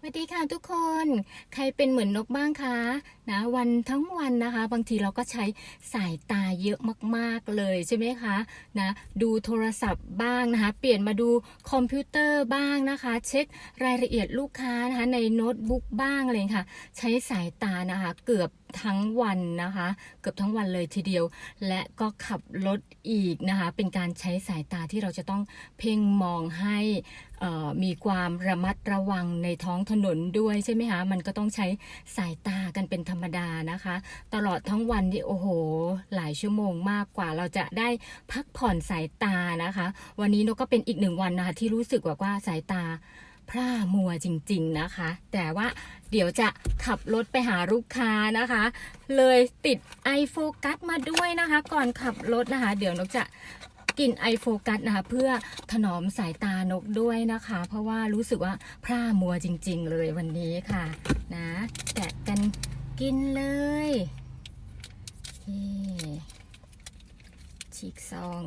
สวัสดีค่ะทุกคน ใครเป็นเหมือนนกบ้างคะ นะวันทั้งวันนะคะ บางทีเราก็ใช้สายตาเยอะมากๆเลยใช่ไหมคะนะดูโทรศัพท์บ้างนะคะ เปลี่ยนมาดูคอมพิวเตอร์บ้างนะคะ เช็ครายละเอียดลูกค้านะคะในโน้ตบุ๊กบ้างอะไรอย่างเงี้ยค่ะ ใช้สายตานะคะเกือบทั้งวันนะคะ เกือบทั้งวันเลยทีเดียว และก็ขับรถอีกนะคะ เป็นการใช้สายตาที่เราจะต้องเพ่งมองให้มีความระมัดระวังในท้องถนนด้วยใช่ไหมคะมันก็ต้องใช้สายตากันเป็นธรรมรมดานะคะ ตลอดทั้งวันนี่โอ้โห หลายชั่วโมงมากกว่าเราจะได้พักผ่อนสายตานะคะ วันนี้นกก็เป็นอีกหนึ่งวันนะคะที่รู้สึกว่าว่าสายตาพร่ามัวจริง ๆนะคะ แต่ว่าเดี๋ยวจะขับรถไปหาลูกค้านะคะ เลยติด iFocus มาด้วยนะคะ ก่อนขับรถนะคะ เดี๋ยวนกจะกิน iFocus นะคะเพื่อถนอมสายตานกด้วยนะคะ เพราะว่ารู้สึกว่าพร่ามัวจริง ๆ เลยวันนี้ค่ะ นะแกะกัน กินเลยฉีกซอง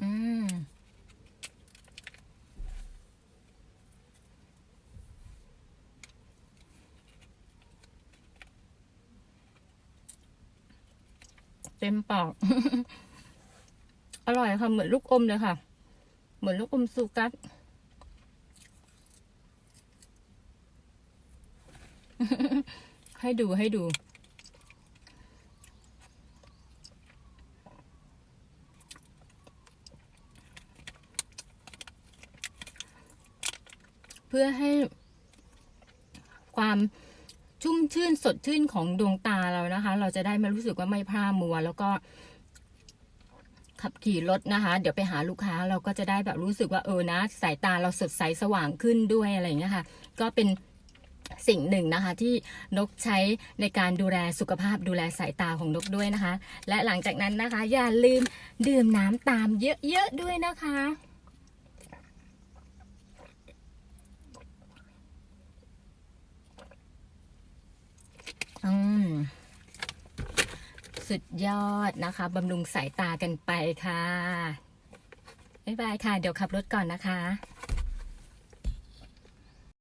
อืม เต็มปาก อร่อยค่ะ เหมือนลูกอมเลยค่ะ เหมือนลูกอมซูกัสให้ดูให้ดู เพื่อให้ ความชุ่มชื่นสดชื่นของดวงตาเรานะคะ เราจะได้ไม่รู้สึกว่าไม่พร่ามัว แล้วก็ ขับขี่รถนะคะ เดี๋ยวไปหาลูกค้าเราก็จะได้แบบรู้สึกว่าเออนะ สายตาเราสดใสสว่างขึ้นด้วยอะไรอย่างเงี้ยค่ะ ก็เป็นสิ่งหนึ่งนะคะที่นกใช้ในการดูแลสุขภาพดูแลสายตาของนกด้วยนะคะ และหลังจากนั้นนะคะ อย่าลืมดื่มน้ำตามเยอะๆด้วยนะคะ อืม สุดยอดนะคะบำรุงสายตากันไปค่ะ บ๊ายบายค่ะ เดี๋ยวขับรถก่อนนะคะ